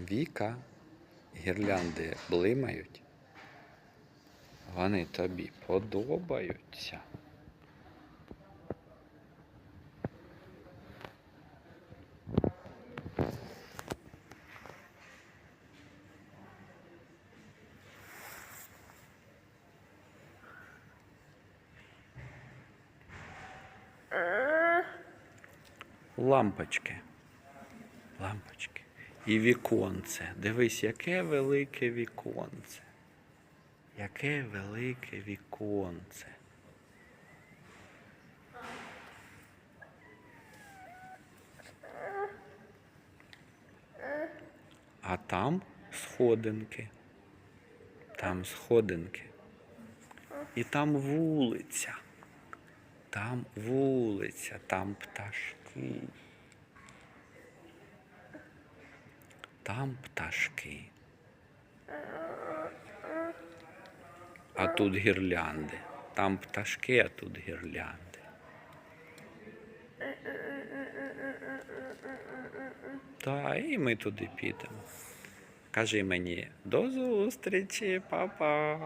Віка, гірлянди блимають. Вони тобі подобаються. Лампочки. Лампочки. І віконце. Дивись, яке велике віконце. Яке велике віконце. А там сходинки. Там сходинки. І там вулиця. Там вулиця, там пташки. Там пташки. А тут гірлянди. Там пташки, а тут гірлянди. Та, і ми туди підемо. Кажи мені до зустрічі, па-па.